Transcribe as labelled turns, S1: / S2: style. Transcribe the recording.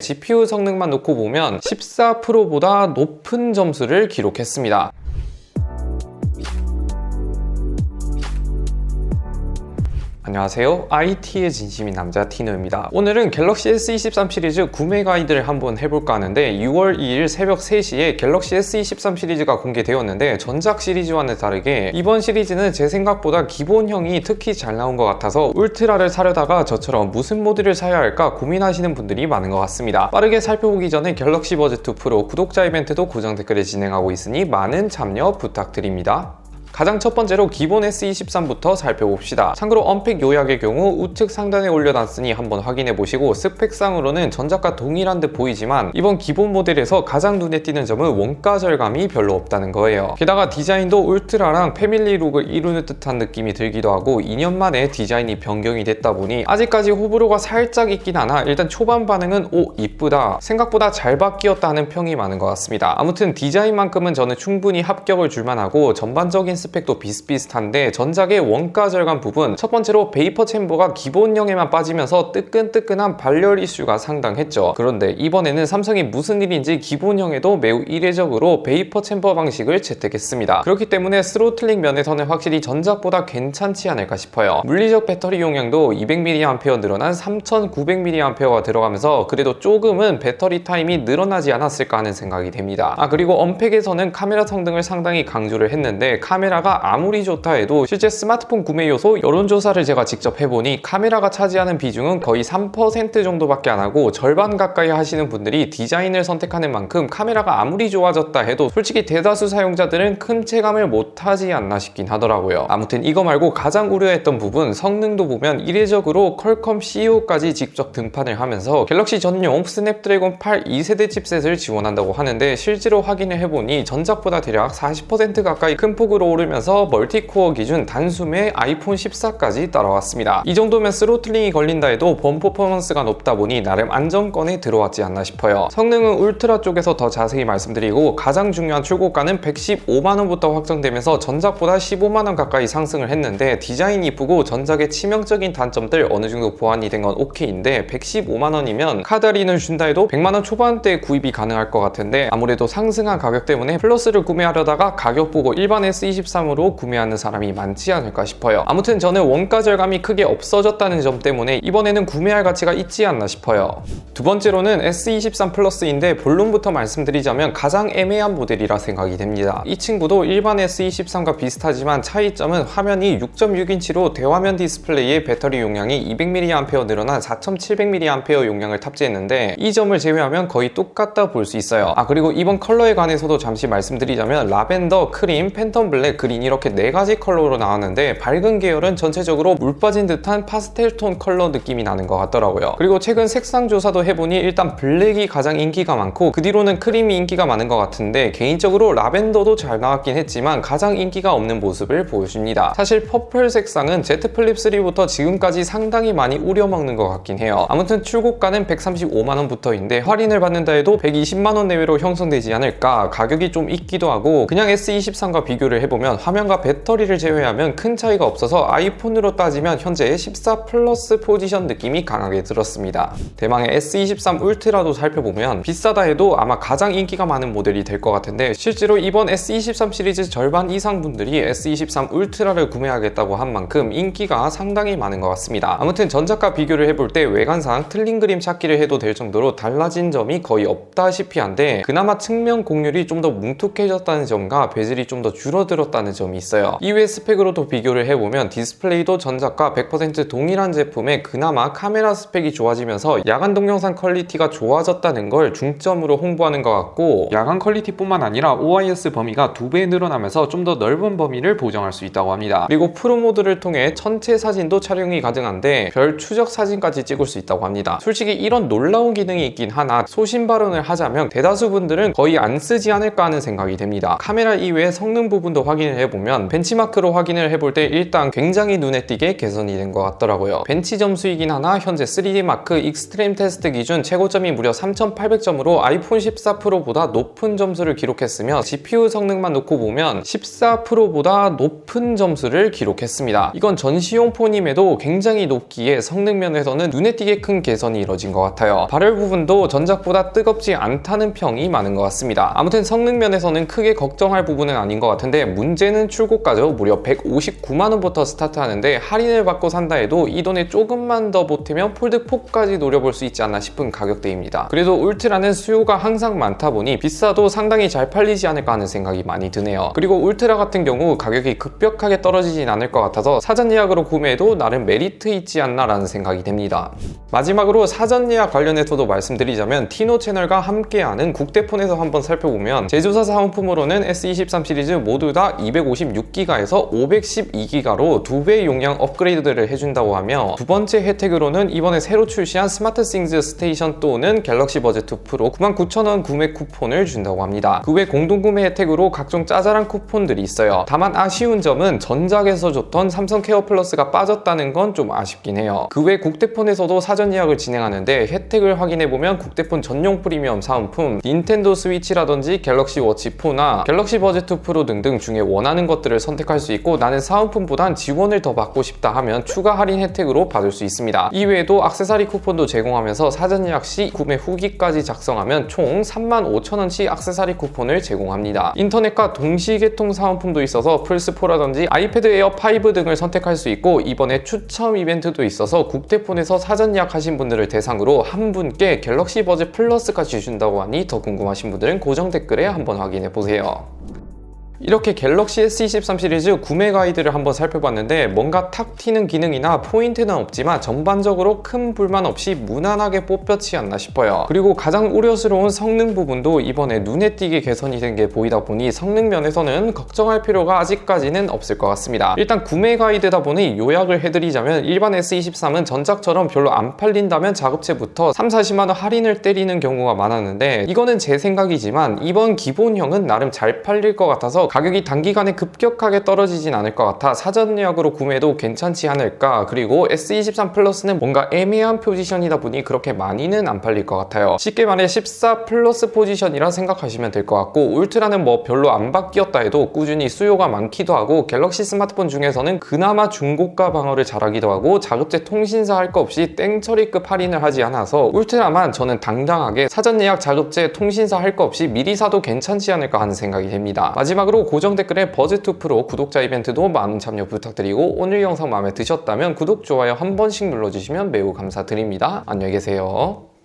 S1: GPU 성능만 놓고 보면 14%보다 높은 점수를 기록했습니다. 안녕하세요. IT의 진심인 남자 티노입니다. 오늘은 갤럭시 S23 시리즈 구매 가이드를 한번 해볼까 하는데 6월 2일 새벽 3시에 갤럭시 S23 시리즈가 공개되었는데 전작 시리즈와는 다르게 이번 시리즈는 제 생각보다 기본형이 특히 잘 나온 것 같아서 울트라를 사려다가 저처럼 무슨 모드를 사야 할까 고민하시는 분들이 많은 것 같습니다. 빠르게 살펴보기 전에 갤럭시 버즈 2 프로 구독자 이벤트도 고정 댓글에 진행하고 있으니 많은 참여 부탁드립니다. 가장 첫 번째로 기본 S23부터 살펴봅시다. 참고로 언팩 요약의 경우 우측 상단에 올려놨으니 한번 확인해 보시고 스펙상으로는 전작과 동일한 듯 보이지만 이번 기본 모델에서 가장 눈에 띄는 점은 원가 절감이 별로 없다는 거예요. 게다가 디자인도 울트라랑 패밀리룩을 이루는 듯한 느낌이 들기도 하고 2년 만에 디자인이 변경이 됐다 보니 아직까지 호불호가 살짝 있긴 하나 일단 초반 반응은 오 이쁘다 생각보다 잘 바뀌었다 하는 평이 많은 것 같습니다. 아무튼 디자인만큼은 저는 충분히 합격을 줄만하고 전반적인 스 펙도 비슷비슷한데 전작의 원가 절감 부분 첫 번째로 베이퍼 챔버가 기본형에만 빠지면서 뜨끈뜨끈한 발열 이슈가 상당했죠. 그런데 이번에는 삼성이 무슨 일인지 기본형에도 매우 이례적으로 베이퍼 챔버 방식을 채택했습니다. 그렇기 때문에 스로틀링 면에서는 확실히 전작보다 괜찮지 않을까 싶어요. 물리적 배터리 용량도 200mAh 늘어난 3900mAh가 들어가면서 그래도 조금은 배터리 타임이 늘어나지 않았을까 하는 생각이 됩니다. 아 그리고 언팩에서는 카메라 성능을 상당히 강조를 했는데 카메라 가 아무리 좋다 해도 실제 스마트폰 구매 요소 여론조사를 제가 직접 해보니 카메라가 차지하는 비중은 거의 3% 정도밖에 안 하고 절반 가까이 하시는 분들이 디자인을 선택하는 만큼 카메라가 아무리 좋아졌다 해도 솔직히 대다수 사용자들은 큰 체감을 못하지 않나 싶긴 하더라고요. 아무튼 이거 말고 가장 우려했던 부분 성능도 보면 이례적으로 퀄컴 CEO까지 직접 등판을 하면서 갤럭시 전용 스냅드래곤 8 2세대 칩셋을 지원한다고 하는데 실제로 확인을 해보니 전작보다 대략 40% 가까이 큰 폭으로 오르면서 멀티코어 기준 단숨에 아이폰 14까지 따라왔습니다. 이 정도면 스로틀링이 걸린다 해도 범 퍼포먼스가 높다 보니 나름 안정권에 들어왔지 않나 싶어요. 성능은 울트라 쪽에서 더 자세히 말씀드리고 가장 중요한 출고가는 115만원부터 확정되면서 전작보다 15만원 가까이 상승을 했는데 디자인이 이쁘고 전작의 치명적인 단점들 어느 정도 보완이 된 건 오케이인데 115만원이면 카드 할인을 준다 해도 100만원 초반대에 구입이 가능할 것 같은데 아무래도 상승한 가격 때문에 플러스를 구매하려다가 가격 보고 일반 S23으로 구매하는 사람이 많지 않을까 싶어요. 아무튼 저는 원가 절감이 크게 없어졌다는 점 때문에 이번에는 구매할 가치가 있지 않나 싶어요. 두 번째로는 S23 플러스인데 본론부터 말씀드리자면 가장 애매한 모델이라 생각이 됩니다. 이 친구도 일반 S23과 비슷하지만 차이점은 화면이 6.6인치로 대화면 디스플레이에 배터리 용량이 200mAh 늘어난 4700mAh 용량을 탑재했는데 이 점을 제외하면 거의 똑같다 볼 수 있어요. 아 그리고 이번 컬러에 관해서도 잠시 말씀드리자면 라벤더, 크림, 팬텀 블랙, 그린 이렇게 네 가지 컬러로 나왔는데 밝은 계열은 전체적으로 물 빠진 듯한 파스텔 톤 컬러 느낌이 나는 것 같더라고요. 그리고 최근 색상 조사도 해보니 일단 블랙이 가장 인기가 많고 그 뒤로는 크림이 인기가 많은 것 같은데 개인적으로 라벤더도 잘 나왔긴 했지만 가장 인기가 없는 모습을 보여줍니다. 사실 퍼플 색상은 Z 플립 3부터 지금까지 상당히 많이 우려먹는 것 같긴 해요. 아무튼 출고가는 135만원부터인데 할인을 받는다 해도 120만원 내외로 형성되지 않을까 가격이 좀 있기도 하고 그냥 S23과 비교를 해보면 화면과 배터리를 제외하면 큰 차이가 없어서 아이폰으로 따지면 현재 14 플러스 포지션 느낌이 강하게 들었습니다. 대망의 S23 울트라도 살펴보면 비싸다 해도 아마 가장 인기가 많은 모델이 될 것 같은데 실제로 이번 S23 시리즈 절반 이상 분들이 S23 울트라를 구매하겠다고 한 만큼 인기가 상당히 많은 것 같습니다. 아무튼 전작과 비교를 해볼 때 외관상 틀린 그림 찾기를 해도 될 정도로 달라진 점이 거의 없다시피 한데 그나마 측면 공률이 좀 더 뭉툭해졌다는 점과 베젤이 좀 더 줄어들었다 는 점이 있어요. 이외 스펙으로도 비교를 해보면 디스플레이도 전작과 100% 동일한 제품에 그나마 카메라 스펙이 좋아지면서 야간 동영상 퀄리티가 좋아졌다는 걸 중점으로 홍보하는 것 같고 야간 퀄리티뿐만 아니라 OIS 범위가 두 배 늘어나면서 좀 더 넓은 범위를 보정할 수 있다고 합니다. 그리고 프로 모드를 통해 전체 사진도 촬영이 가능한데 별 추적 사진까지 찍을 수 있다고 합니다. 솔직히 이런 놀라운 기능이 있긴 하나 소신 발언을 하자면 대다수 분들은 거의 안 쓰지 않을까 하는 생각이 됩니다. 카메라 이외에 성능 부분도 확인 해 확인을 해보면 벤치마크로 확인을 해볼 때 일단 굉장히 눈에 띄게 개선이 된 것 같더라고요. 벤치 점수이긴 하나 현재 3D 마크 익스트림 테스트 기준 최고점이 무려 3800점으로 아이폰 14 프로보다 높은 점수를 기록했으며 GPU 성능만 놓고 보면 14 프로보다 높은 점수를 기록했습니다. 이건 전시용 폰임에도 굉장히 높기에 성능 면에서는 눈에 띄게 큰 개선이 이뤄진 것 같아요. 발열 부분도 전작보다 뜨겁지 않다는 평이 많은 것 같습니다. 아무튼 성능 면에서는 크게 걱정할 부분은 아닌 것 같은데 문제 는 출고가죠. 무려 159만 원부터 스타트하는데 할인을 받고 산다 해도 이 돈에 조금만 더 보태면 폴드 4까지 노려볼 수 있지 않나 싶은 가격대입니다. 그래도 울트라는 수요가 항상 많다 보니 비싸도 상당히 잘 팔리지 않을까 하는 생각이 많이 드네요. 그리고 울트라 같은 경우 가격이 급격하게 떨어지진 않을 것 같아서 사전 예약으로 구매해도 나름 메리트 있지 않나 라는 생각이 됩니다. 마지막으로 사전 예약 관련해서도 말씀드리자면 티노 채널과 함께하는 국대폰에서 한번 살펴보면 제조사 사은품으로는 S23 시리즈 모두 다 256기가에서 512기가로 두배 용량 업그레이드를 해준다고 하며 두 번째 혜택으로는 이번에 새로 출시한 스마트 싱즈 스테이션 또는 갤럭시 버즈 2 프로 99,000원 구매 쿠폰을 준다고 합니다. 그 외 공동 구매 혜택으로 각종 짜잘한 쿠폰들이 있어요. 다만 아쉬운 점은 전작에서 줬던 삼성 케어 플러스가 빠졌다는 건 좀 아쉽긴 해요. 그 외 국대폰에서도 사전 예약을 진행하는데 혜택을 확인해보면 국대폰 전용 프리미엄 사은품, 닌텐도 스위치라든지 갤럭시 워치 4나 갤럭시 버즈 2 프로 등등 중에 원 하는 것들을 선택할 수 있고 나는 사은품보단 지원을 더 받고 싶다 하면 추가 할인 혜택으로 받을 수 있습니다. 이외에도 악세사리 쿠폰도 제공하면서 사전 예약 시 구매 후기까지 작성하면 총 35,000원치 악세사리 쿠폰을 제공합니다. 인터넷과 동시 개통 사은품도 있어서 플스4라든지 아이패드 에어 5 등을 선택할 수 있고 이번에 추첨 이벤트도 있어서 국대폰에서 사전 예약하신 분들을 대상으로 한 분께 갤럭시 버즈 플러스까지 준다고 하니 더 궁금하신 분들은 고정 댓글에 한번 확인해 보세요. 이렇게 갤럭시 S23 시리즈 구매 가이드를 한번 살펴봤는데 뭔가 탁 튀는 기능이나 포인트는 없지만 전반적으로 큰 불만 없이 무난하게 뽑혔지 않나 싶어요. 그리고 가장 우려스러운 성능 부분도 이번에 눈에 띄게 개선이 된 게 보이다 보니 성능 면에서는 걱정할 필요가 아직까지는 없을 것 같습니다. 일단 구매 가이드다 보니 요약을 해드리자면 일반 S23은 전작처럼 별로 안 팔린다면 자급제부터 3, 40만 원 할인을 때리는 경우가 많았는데 이거는 제 생각이지만 이번 기본형은 나름 잘 팔릴 것 같아서 가격이 단기간에 급격하게 떨어지진 않을 것 같아 사전 예약으로 구매도 괜찮지 않을까. 그리고 S23 플러스는 뭔가 애매한 포지션이다 보니 그렇게 많이는 안 팔릴 것 같아요. 쉽게 말해 14 플러스 포지션이라 생각하시면 될 것 같고 울트라는 뭐 별로 안 바뀌었다 해도 꾸준히 수요가 많기도 하고 갤럭시 스마트폰 중에서는 그나마 중고가 방어를 잘하기도 하고 자급제 통신사 할 거 없이 땡처리급 할인을 하지 않아서 울트라만 저는 당당하게 사전 예약 자급제 통신사 할 거 없이 미리 사도 괜찮지 않을까 하는 생각이 됩니다. 마지막으 로 고정 댓글에 버즈2 프로 구독자 이벤트도 많은 참여 부탁드리고 오늘 영상 마음에 드셨다면 구독, 좋아요 한 번씩 눌러주시면 매우 감사드립니다. 안녕히 계세요.